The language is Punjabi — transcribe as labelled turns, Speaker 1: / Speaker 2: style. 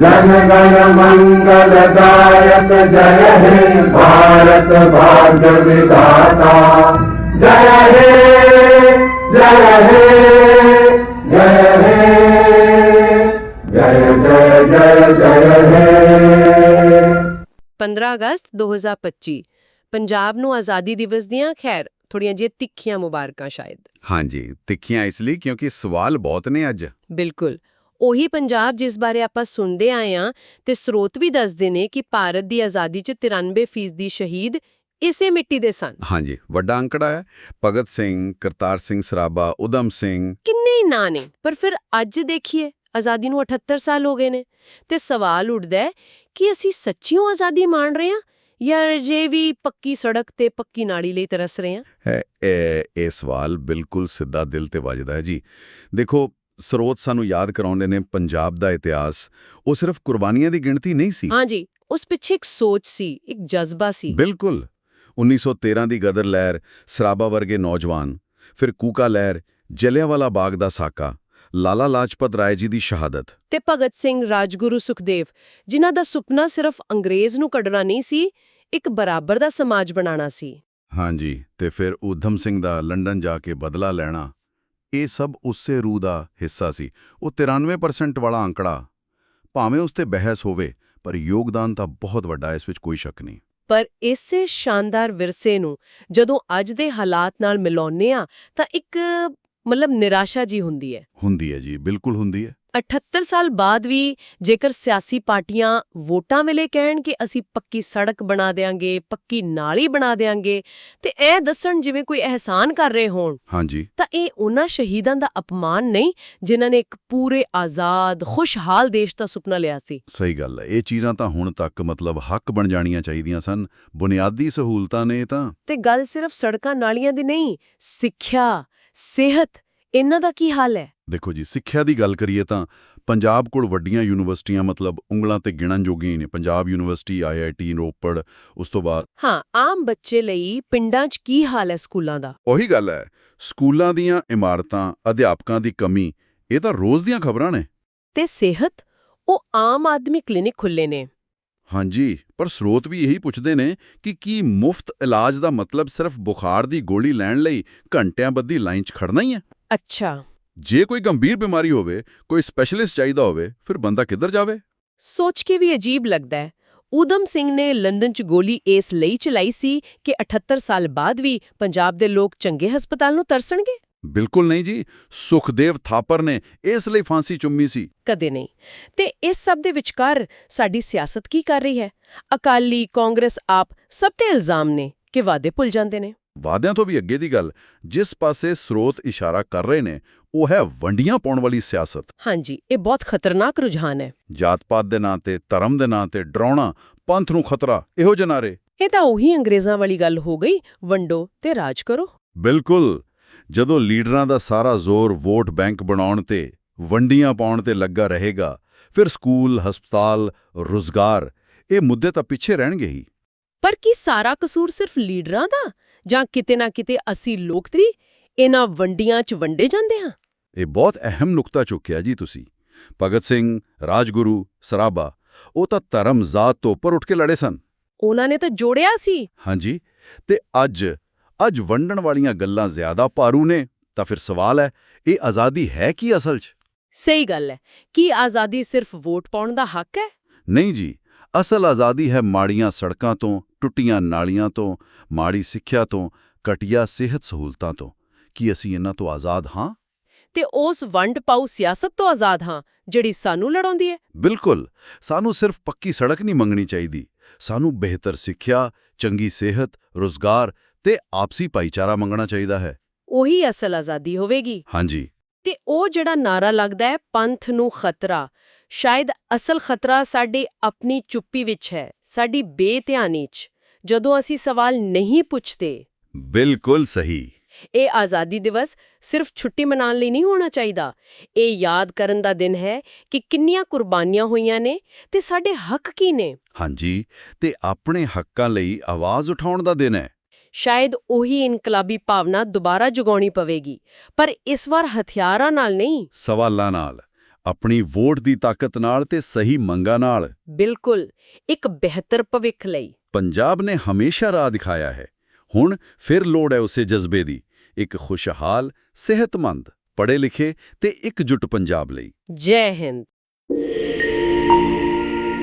Speaker 1: जन गण मंगलदायक जय हे भारत भाग्य विधाता जय हे जय हे जय हे जय जय जय जय हे
Speaker 2: 15 ਅਗਸਤ 2025 ਪੰਜਾਬ ਨੂੰ ਆਜ਼ਾਦੀ ਦਿਵਸ ਦੀਆਂ ਖੈਰ ਥੋੜੀਆਂ ਜਿਹੀਆਂ ਤਿੱਖੀਆਂ ਮੁਬਾਰਕਾਂ ਸ਼ਾਇਦ
Speaker 3: ਹਾਂਜੀ ਤਿੱਖੀਆਂ ਇਸ ਲਈ ਕਿਉਂਕਿ ਸਵਾਲ ਬਹੁਤ ਨੇ ਅੱਜ
Speaker 2: ਬਿਲਕੁਲ ਉਹੀ ਪੰਜਾਬ ਜਿਸ ਬਾਰੇ ਆਪਾਂ ਸੁਣਦੇ ਆਏ ਹਾਂ ਤੇ ਸਰੋਤ ਵੀ ਦੱਸਦੇ ਨੇ ਕਿ ਭਾਰਤ ਦੀ ਆਜ਼ਾਦੀ 'ਚ 93% ਦੀ ਸ਼ਹੀਦ ਇਸੇ ਮਿੱਟੀ ਦੇ ਸਨ।
Speaker 3: ਹਾਂਜੀ ਵੱਡਾ ਅੰਕੜਾ ਹੈ। ਭਗਤ ਸਿੰਘ ਕਰਤਾਰ ਸਿੰਘ ਸਰਾਭਾ ਉਦਮ ਸਿੰਘ।
Speaker 2: ਕਿੰਨੇ ਹੀ ਨਾਂ ਨੇ ਪਰ ਫਿਰ ਅੱਜ ਦੇਖੀਏ ਆਜ਼ਾਦੀ ਨੂੰ 78 ਸਾਲ ਹੋ ਗਏ ਨੇ। ਤੇ ਸਵਾਲ ਉੱਠਦਾ ਹੈ ਕਿ ਅਸੀਂ ਸੱਚੀਓ ਆਜ਼ਾਦੀ ਮਾਣ ਰਹੇ ਹਾਂ ਜਾਂ ਜੇ ਵੀ ਪੱਕੀ ਸੜਕ ਤੇ ਪੱਕੀ ਨਾਲੀ ਲਈ ਤਰਸ ਰਹੇ ਹਾਂ?
Speaker 3: ਇਹ ਸਵਾਲ ਬਿਲਕੁਲ ਸਿੱਧਾ ਦਿਲ ਤੇ ਵੱਜਦਾ ਹੈ ਜੀ। ਦੇਖੋ ਸਰੋਤ ਸਾਨੂੰ ਯਾਦ ਕਰਾਉਂਦੇ ਨੇ ਪੰਜਾਬ ਦਾ ਇਤਿਹਾਸ ਉਹ ਸਿਰਫ ਕੁਰਬਾਨੀਆਂ ਦੀ ਗਿਣਤੀ ਨਹੀਂ ਸੀ।
Speaker 2: ਹਾਂਜੀ ਉਸ ਪਿੱਛੇ ਇੱਕ ਸੋਚ ਸੀ ਇੱਕ ਜਜ਼ਬਾ ਸੀ।
Speaker 3: ਬਿਲਕੁਲ। 1913 ਦੀ ਗਦਰ ਲਹਿਰ ਸਰਾਭਾ ਵਰਗੇ ਨੌਜਵਾਨ ਫਿਰ ਕੂਕਾ ਲਹਿਰ ਜਲਿਆਂਵਾਲਾ ਬਾਗ ਦਾ ਸਾਕਾ ਲਾਲਾ ਲਾਜਪਤ ਰਾਏ ਜੀ ਦੀ ਸ਼ਹਾਦਤ।
Speaker 2: ਤੇ ਭਗਤ ਸਿੰਘ ਰਾਜਗੁਰੂ ਸੁਖਦੇਵ ਜਿਨ੍ਹਾਂ ਦਾ ਸੁਪਨਾ ਸਿਰਫ ਅੰਗਰੇਜ਼ ਨੂੰ ਕੱਢਣਾ ਨਹੀਂ ਸੀ ਇੱਕ ਬਰਾਬਰ ਦਾ ਸਮਾਜ ਬਣਾਉਣਾ ਸੀ।
Speaker 3: ਹਾਂਜੀ ਤੇ ਫਿਰ ਊਧਮ ਸਿੰਘ ਦਾ ਲੰਡਨ ਜਾ ਕੇ ਬਦਲਾ ਲੈਣਾ ਇਹ ਸਭ ਉਸੇ ਰੂਹ ਦਾ ਹਿੱਸਾ ਸੀ। ਉਹ 93% ਵਾਲਾ ਅੰਕੜਾ ਭਾਵੇਂ ਉਸ ਤੇ ਬਹਿਸ ਹੋਵੇ ਪਰ ਯੋਗਦਾਨ ਤਾਂ ਬਹੁਤ ਵੱਡਾ ਹੈ, ਇਸ ਵਿੱਚ ਕੋਈ ਸ਼ੱਕ ਨਹੀਂ।
Speaker 2: ਪਰ ਇਸੇ ਸ਼ਾਨਦਾਰ ਵਿਰਸੇ ਨੂੰ ਜਦੋਂ ਅੱਜ ਦੇ ਹਾਲਾਤ ਨਾਲ ਮਿਲਾਉਂਦੇ ਆ ਤਾਂ ਇੱਕ ਮਤਲਬ ਨਿਰਾਸ਼ਾ ਜੀ ਹੁੰਦੀ ਹੈ।
Speaker 3: ਹੁੰਦੀ ਹੈ ਜੀ ਬਿਲਕੁਲ ਹੁੰਦੀ ਹੈ।
Speaker 2: 78 ਸਾਲ ਬਾਅਦ ਵੀ ਜੇਕਰ ਸਿਆਸੀ ਪਾਰਟੀਆਂ ਵੋਟਾਂ ਵੇਲੇ ਕਹਿਣ ਕਿ ਅਸੀਂ ਪੱਕੀ ਸੜਕ ਬਣਾ ਦੇਾਂਗੇ ਪੱਕੀ ਨਾਲੀ ਬਣਾ ਦੇਾਂਗੇ ਤੇ ਇਹ ਦੱਸਣ ਜਿਵੇਂ ਕੋਈ ਅਹਿਸਾਨ ਕਰ ਰਹੇ ਹੋਣ
Speaker 3: ਹਾਂਜੀ।
Speaker 2: ਤਾਂ ਇਹ ਉਹਨਾਂ ਸ਼ਹੀਦਾਂ ਦਾ ਅਪਮਾਨ ਨਹੀਂ ਜਿਨ੍ਹਾਂ ਨੇ ਇੱਕ ਪੂਰੇ ਆਜ਼ਾਦ ਖੁਸ਼ਹਾਲ ਦੇਸ਼ ਦਾ ਸੁਪਨਾ ਲਿਆ ਸੀ।
Speaker 3: ਸਹੀ ਗੱਲ ਹੈ। ਇਹ ਚੀਜ਼ਾਂ ਤਾਂ ਹੁਣ ਤੱਕ ਮਤਲਬ ਹੱਕ ਬਣ ਜਾਣੀਆਂ ਚਾਹੀਦੀਆਂ ਸਨ। ਬੁਨਿਆਦੀ ਸਹੂਲਤਾਂ ਨੇ ਤਾਂ।
Speaker 2: ਤੇ ਗੱਲ ਸਿਰਫ ਸੜਕਾਂ ਨਾਲੀਆਂ ਦੀ ਨਹੀਂ ਸਿੱਖਿਆ ਸਿਹਤ ਇਹਨਾਂ ਦਾ ਕੀ ਹਾਲ ਹੈ?
Speaker 3: ਦੇਖੋ ਜੀ ਸਿੱਖਿਆ ਦੀ ਗੱਲ ਕਰੀਏ ਤਾਂ ਪੰਜਾਬ ਕੋਲ ਵੱਡੀਆਂ ਯੂਨੀਵਰਸਿਟੀਆਂ ਮਤਲਬ ਉਂਗਲਾਂ ਤੇ ਗਿਣਨ ਜੋਗੀਆਂ ਨੇ। ਪੰਜਾਬ ਯੂਨੀਵਰਸਿਟੀ ਆਈਆਈਟੀ ਰੋਪੜ ਉਸ ਤੋਂ ਬਾਅਦ
Speaker 2: ਹਾਂ ਆਮ ਬੱਚੇ ਲਈ ਪਿੰਡਾਂ 'ਚ ਕੀ ਹਾਲ ਹੈ ਸਕੂਲਾਂ ਦਾ?
Speaker 3: ਉਹੀ ਗੱਲ ਹੈ ਸਕੂਲਾਂ ਦੀਆਂ ਇਮਾਰਤਾਂ ਅਧਿਆਪਕਾਂ ਦੀ ਕਮੀ ਇਹ ਤਾਂ ਰੋਜ਼ ਦੀਆਂ ਖਬਰਾਂ ਨੇ।
Speaker 2: ਤੇ ਸਿਹਤ? ਉਹ ਆਮ ਆਦਮੀ ਕਲੀਨਿਕ ਖੁੱਲੇ ਨੇ।
Speaker 3: ਹਾਂਜੀ ਪਰ ਸਰੋਤ ਵੀ ਇਹੀ ਪੁੱਛਦੇ ਨੇ ਕਿ ਕੀ ਮੁਫਤ ਇਲਾਜ ਦਾ ਮਤਲਬ ਸਿਰਫ ਬੁਖਾਰ ਦੀ ਗੋਲੀ ਲੈਣ ਲਈ ਘੰਟਿਆਂ ਬੱਧੀ ਲਾਈਨ 'ਚ ਖੜਨਾ ਹੀ ਹੈ?
Speaker 2: ਅੱਛਾ।
Speaker 3: ਜੇ ਕੋਈ ਗੰਭੀਰ ਬਿਮਾਰੀ ਹੋਵੇ ਕੋਈ ਸਪੈਸ਼ਲਿਸਟ ਚਾਹੀਦਾ ਹੋਵੇ ਫਿਰ ਬੰਦਾ ਕਿੱਧਰ ਜਾਵੇ?
Speaker 2: ਸੋਚ ਕੇ ਵੀ ਅਜੀਬ ਲੱਗਦਾ ਹੈ। ਊਧਮ ਸਿੰਘ ਨੇ ਲੰਡਨ 'ਚ ਗੋਲੀ ਇਸ ਲਈ ਚਲਾਈ ਸੀ ਕਿ 78 ਸਾਲ ਬਾਅਦ ਵੀ ਪੰਜਾਬ ਦੇ ਲੋਕ ਚੰਗੇ ਹਸਪਤਾਲ ਨੂੰ ਤਰਸਣਗੇ?
Speaker 3: ਬਿਲਕੁਲ ਨਹੀਂ ਜੀ। ਸੁਖਦੇਵ ਥਾਪਰ ਨੇ ਇਸ ਲਈ ਫਾਂਸੀ ਚੁੰਮੀ ਸੀ।
Speaker 2: ਕਦੇ ਨਹੀਂ। ਤੇ ਇਸ ਸਭ ਦੇ ਵਿਚਕਾਰ ਸਾਡੀ ਸਿਆਸਤ ਕੀ ਕਰ ਰਹੀ ਹੈ? ਅਕਾਲੀ ਕਾਂਗਰਸ ਆਪ ਸਭ ਤੇ ਇਲਜ਼ਾਮ ਨੇ ਕਿ ਵਾਅਦੇ ਭੁੱਲ ਜਾਂਦੇ ਨੇ।
Speaker 3: ਵਾਅਦਿਆਂ ਤੋਂ ਵੀ ਅੱਗੇ ਦੀ ਗੱਲ ਜਿਸ ਪਾਸੇ ਸਰੋਤ ਇਸ਼ਾਰਾ ਕਰ ਰਹੇ ਨੇ ਉਹ ਹੈ ਵੰਡੀਆਂ ਪਾਉਣ ਵਾਲੀ ਸਿਆਸਤ।
Speaker 2: ਹਾਂਜੀ ਇਹ ਬਹੁਤ ਖਤਰਨਾਕ ਰੁਝਾਨ ਹੈ।
Speaker 3: ਜਾਤ-ਪਾਤ ਦੇ ਨਾਂ ਤੇ ਧਰਮ ਦੇ ਨਾਂ ਤੇ ਡਰਾਉਣਾ ਪੰਥ ਨੂੰ ਖਤਰਾ ਇਹੋ ਜਿਹੇ ਨਾਰੇ
Speaker 2: ਇਹ ਤਾਂ ਉਹੀ ਅੰਗਰੇਜ਼ਾਂ ਵਾਲੀ ਗੱਲ ਹੋ ਗਈ ਵੰਡੋ ਤੇ ਰਾਜ ਕਰੋ।
Speaker 3: ਬਿਲਕੁਲ! ਜਦੋਂ ਲੀਡਰਾਂ ਦਾ ਸਾਰਾ ਜ਼ੋਰ ਵੋਟ ਬੈਂਕ ਬਣਾਉਣ ਤੇ ਵੰਡੀਆਂ ਪਾਉਣ ਤੇ ਲੱਗਾ ਰਹੇਗਾ ਫਿਰ ਸਕੂਲ ਹਸਪਤਾਲ ਰੁਜ਼ਗਾਰ ਇਹ ਮੁੱਦੇ ਤਾਂ ਪਿੱਛੇ ਰਹਿਣਗੇ ਹੀ।
Speaker 2: ਪਰ ਕੀ ਸਾਰਾ ਕਸੂਰ ਸਿਰਫ ਲੀਡਰਾਂ ਦਾ? ਜਾਂ ਕਿਤੇ ਨਾ ਕਿਤੇ ਅਸੀਂ ਲੋਕਤਰੀ ਇਹਨਾਂ ਵੰਡੀਆਂ 'ਚ ਵੰਡੇ ਜਾਂਦੇ ਹਾਂ?
Speaker 3: ਇਹ ਬਹੁਤ ਅਹਿਮ ਨੁਕਤਾ ਚੁੱਕਿਆ ਜੀ ਤੁਸੀਂ। ਭਗਤ ਸਿੰਘ ਰਾਜਗੁਰੂ ਸਰਾਭਾ ਉਹ ਤਾਂ ਧਰਮ ਜ਼ਾਤ ਤੋਂ ਉੱਪਰ ਉੱਠ ਕੇ ਲੜੇ ਸਨ।
Speaker 2: ਉਹਨਾਂ ਨੇ ਤਾਂ ਜੋੜਿਆ ਸੀ।
Speaker 3: ਹਾਂਜੀ ਤੇ ਅੱਜ ਅੱਜ ਵੰਡਣ ਵਾਲੀਆਂ ਗੱਲਾਂ ਜ਼ਿਆਦਾ ਭਾਰੂ ਨੇ ਤਾਂ ਫਿਰ ਸਵਾਲ ਹੈ ਇਹ ਆਜ਼ਾਦੀ ਹੈ ਕੀ ਅਸਲ 'ਚ?
Speaker 2: ਸਹੀ ਗੱਲ ਹੈ। ਕੀ ਆਜ਼ਾਦੀ ਸਿਰਫ ਵੋਟ ਪਾਉਣ ਦਾ ਹੱਕ ਹੈ?
Speaker 3: ਨਹੀਂ ਜੀ ਅਸਲ ਆਜ਼ਾਦੀ ਹੈ ਮਾੜੀਆਂ ਸੜਕਾਂ ਤੋਂ ਟੁੱਟੀਆਂ ਨਾਲੀਆਂ ਤੋਂ ਮਾੜੀ ਸਿੱਖਿਆ ਤੋਂ ਘਟੀਆ ਸਿਹਤ ਸਹੂਲਤਾਂ ਤੋਂ ਕੀ ਅਸੀਂ ਇਹਨਾਂ ਤੋਂ ਆਜ਼ਾਦ ਹਾਂ?
Speaker 2: ਤੇ ਉਸ ਵੰਡ ਪਾਉ ਸਿਆਸਤ ਤੋਂ ਆਜ਼ਾਦ ਹਾਂ ਜਿਹੜੀ ਸਾਨੂੰ ਲੜਾਉਂਦੀ ਹੈ?
Speaker 3: ਬਿਲਕੁਲ! ਸਾਨੂੰ ਸਿਰਫ ਪੱਕੀ ਸੜਕ ਨਹੀਂ ਮੰਗਣੀ ਚਾਹੀਦੀ। ਸਾਨੂੰ ਬਿਹਤਰ ਸਿੱਖਿਆ ਚੰਗੀ ਸਿਹਤ ਰੋਜ਼ਗਾਰ ਤੇ ਆਪਸੀ ਭਾਈਚਾਰਾ ਮੰਗਣਾ ਚਾਹੀਦਾ ਹੈ।
Speaker 2: ਉਹੀ ਅਸਲ ਆਜ਼ਾਦੀ ਹੋਵੇਗੀ।
Speaker 3: ਹਾਂਜੀ।
Speaker 2: ਤੇ ਉਹ ਜਿਹੜਾ ਨਾਰਾ ਲੱਗਦਾ ਹੈ ਪੰਥ ਨੂੰ ਖਤਰਾ ਸ਼ਾਇਦ ਅਸਲ ਖਤਰਾ ਸਾਡੇ ਆਪਣੀ ਚੁੱਪੀ ਵਿੱਚ ਹੈ ਸਾਡੀ ਬੇਧਿਆਨੀ 'ਚ ਜਦੋਂ ਅਸੀਂ ਸਵਾਲ ਨਹੀਂ ਪੁੱਛਦੇ।
Speaker 3: ਬਿਲਕੁਲ ਸਹੀ।
Speaker 2: ਇਹ ਆਜ਼ਾਦੀ ਦਿਵਸ ਸਿਰਫ ਛੁੱਟੀ ਮਨਾਉਣ ਲਈ ਨਹੀਂ ਹੋਣਾ ਚਾਹੀਦਾ। ਇਹ ਯਾਦ ਕਰਨ ਦਾ ਦਿਨ ਹੈ ਕਿ ਕਿੰਨੀਆਂ ਕੁਰਬਾਨੀਆਂ ਹੋਈਆਂ ਨੇ ਤੇ ਸਾਡੇ ਹੱਕ ਕੀ ਨੇ?
Speaker 3: ਹਾਂਜੀ ਤੇ ਆਪਣੇ ਹੱਕਾਂ ਲਈ ਆਵਾਜ਼ ਉਠਾਉਣ ਦਾ ਦਿਨ ਹੈ।
Speaker 2: ਸ਼ਾਇਦ ਉਹੀ ਇਨਕਲਾਬੀ ਭਾਵਨਾ ਦੁਬਾਰਾ ਜਗਾਉਣੀ ਪਵੇਗੀ ਪਰ ਇਸ ਵਾਰ ਹਥਿਆਰਾਂ ਨਾਲ ਨਹੀਂ।
Speaker 3: ਸਵਾਲਾਂ ਨਾਲ। ਆਪਣੀ ਵੋਟ ਦੀ ਤਾਕਤ ਨਾਲ ਤੇ ਸਹੀ ਮੰਗਾਂ ਨਾਲ।
Speaker 2: ਬਿਲਕੁਲ ਇੱਕ ਬਿਹਤਰ ਭਵਿੱਖ ਲਈ।
Speaker 3: ਪੰਜਾਬ ਨੇ ਹਮੇਸ਼ਾ ਰਾਹ ਦਿਖਾਇਆ ਹੈ। ਹੁਣ ਫਿਰ ਲੋੜ ਹੈ ਉਸੇ ਜਜ਼ਬੇ ਦੀ। ਇੱਕ ਖੁਸ਼ਹਾਲ ਸਿਹਤਮੰਦ ਪੜ੍ਹੇ ਲਿਖੇ ਤੇ ਇਕਜੁੱਟ ਪੰਜਾਬ ਲਈ।
Speaker 2: ਜੈ ਹਿੰਦ।